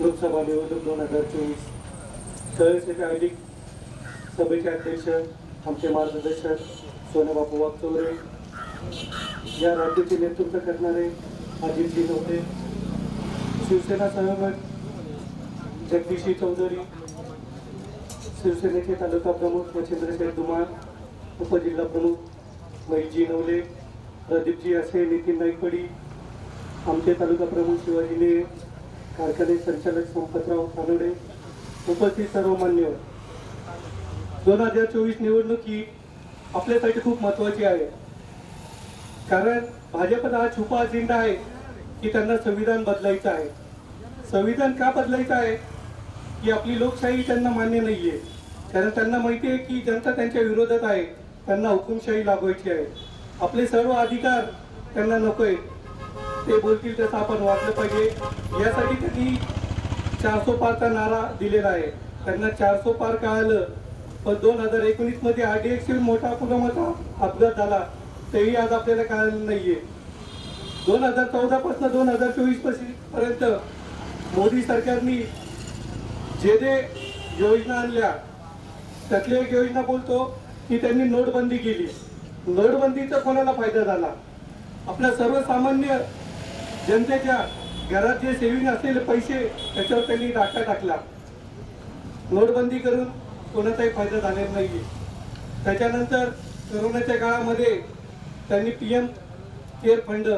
लोकसभा निवडणूक दोन हजार चोवीस. सहसेचे आयोजित सभेचे अध्यक्ष आमचे मार्गदर्शक सोनबापू वागचौरे या राज्याचे नेतृत्व करणारे अजितजी नव्हते शिवसेना सहमत जगदीशी चौधरी. शिवसेनेचे तालुका प्रमुख मच्छिंद्रशेठ धुमाळ उपजिल्हा प्रमुख महेशजी नवले प्रदीपजी असे नितीन नाईकपडी आमचे तालुका प्रमुख शिवाजीने कारखाने संचालक संपतराव खानोडे उपस्थित सर्व मान्यवर दोन हजार चोवीस निवडणूक ही आपल्यासाठी खूप महत्वाची आहे. कारण भाजपचा हा छुपा अजेंडा आहे की त्यांना संविधान बदलायचं आहे. संविधान का बदलायचं आहे? की आपली लोकशाही त्यांना मान्य नाहीये. कारण त्यांना माहिती आहे की जनता त्यांच्या विरोधात आहे. त्यांना हुकुमशाही लागवायची आहे. आपले सर्व अधिकार त्यांना नको आहे ते बोलतील तसं आपण वागलं पाहिजे. यासाठी त्यांनी चारसो पारचा नारा दिलेला आहे. त्यांना चारसो पार कळालं. पण दोन हजार एकोणीसमध्ये आर डी आरडीएक्स मोठा पुलवामाचा अपघात झाला. तेही आज आपल्याला कळालं नाहीये. दोन हजार चौदापासून दोन हजार चोवीसपर्यंत मोदी सरकारने जे जे योजना आणल्या त्यातली एक योजना बोलतो की त्यांनी नोटबंदी केली. नोटबंदीचा कोणाला फायदा झाला? आपल्या सर्वसामान्य जनतेच्या घरात जे सेव्हिंग असलेले पैसे त्याच्यावर त्यांनी डाका टाकला. नोटबंदी करून कोणाचाही फायदा झालेला नाही त्याच्यानंतर करोनाच्या काळामध्ये त्यांनी पी एम केअर फंड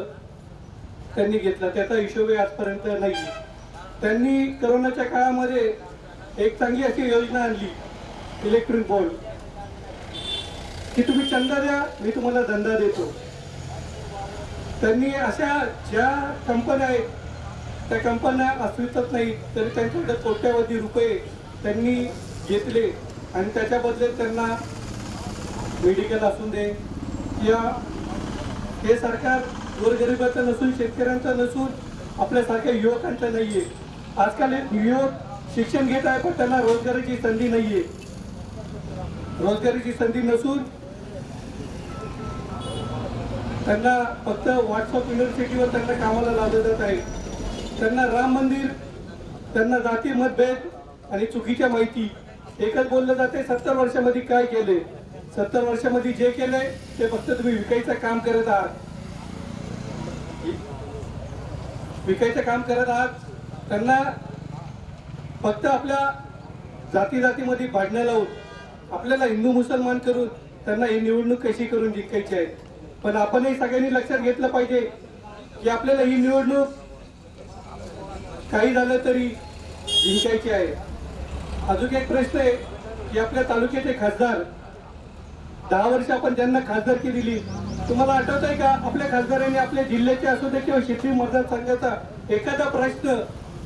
त्यांनी घेतला. त्याचा हिशोबही आजपर्यंत नाही त्यांनी करोनाच्या काळामध्ये एक चांगली अशी योजना आणली इलेक्ट्रिक बोर्ड. की तुम्ही चंदा द्या मी तुम्हाला धंदा देतो. त्यांनी अशा ज्या कंपन्या आहेत त्या कंपन्या अस्तित्वात नाहीत तरी त्यांच्याकडे कोट्यावधी रुपये त्यांनी घेतले आणि त्याच्या बदल्यात त्यांना मेडिकल असू दे किंवा हे सरकार गोरगरिबाचं नसून शेतकऱ्यांचं नसून आपल्यासारख्या युवकांचं आहे आजकाल एक युवक शिक्षण घेत आहे पण त्यांना रोजगाराची संधी नाहीये. रोजगाराची संधी नसून त्यांना फक्त व्हॉट्सअप युनिव्हर्सिटीवर त्यांना कामाला लावलं जात आहे त्यांना राम मंदिर त्यांना जाती मतभेद आणि चुकीच्या माहिती. एकच बोललं जाते सत्तर वर्षामध्ये काय केले सत्तर वर्षामध्ये जे केले ते फक्त तुम्ही विकायचं काम करत आहात. विकायचं काम करत आहात. त्यांना फक्त आपल्या जाती जातीमध्ये भांडणं लावून आपल्याला हिंदू मुसलमान करून त्यांना ही निवडणूक कशी करून जिंकायची आहे? पण आपणही सगळ्यांनी लक्षात घेतलं पाहिजे की आपल्याला ही निवडणूक काही झालं तरी जिंकायची आहे. अजून एक प्रश्न आहे की आपल्या तालुक्याचे खासदार दहा वर्ष आपण ज्यांना खासदारकी दिली तुम्हाला आठवत आहे का आपल्या खासदारांनी आपल्या जिल्ह्याचे असू दे किंवा शेती मतदारसंघाचा एखादा प्रश्न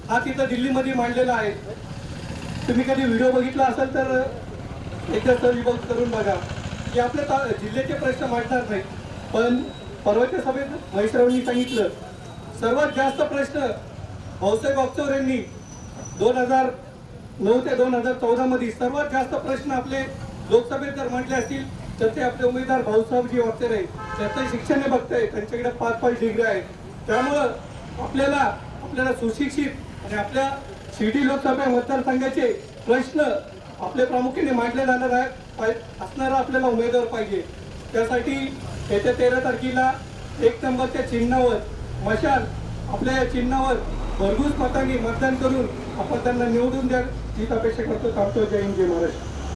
हा तिथं दिल्लीमध्ये मांडलेला आहे. तुम्ही कधी व्हिडिओ बघितला असेल तर एकदा सर्च करून बघा की आपल्या जिल्ह्याचे प्रश्न मांडणार नाही पण परवाच्या सभेत महेशरावांनी सांगितलं सर्वात जास्त प्रश्न भाऊसाहेब वागचौर यांनी दोन हजार नऊ ते दोन हजार चौदामध्ये सर्वात जास्त प्रश्न आपले लोकसभेत जर म्हटले असतील तर ते आपले उमेदवार भाऊसाहेबजी वागचौर नाही त्याचं शिक्षण हे बघताय त्यांच्याकडे पाच पाच डिग्री आहेत त्यामुळं आपल्याला आपल्याला सुशिक्षित आणि आपल्या शिर्डी लोकसभा मतदारसंघाचे प्रश्न आपले प्रामुख्याने मांडले जाणार आहे असणारा आपल्याला उमेदवार पाहिजे. त्यासाठी येत्या तेरा तारखेला एक नंबरच्या चिन्हावर मशाल आपल्या या चिन्हावर भरघूस मतांनी मतदान करून आपण त्यांना निवडून द्या. हीच अपेक्षा करतो. थांबतो. जय हिंद जय महाराष्ट्र.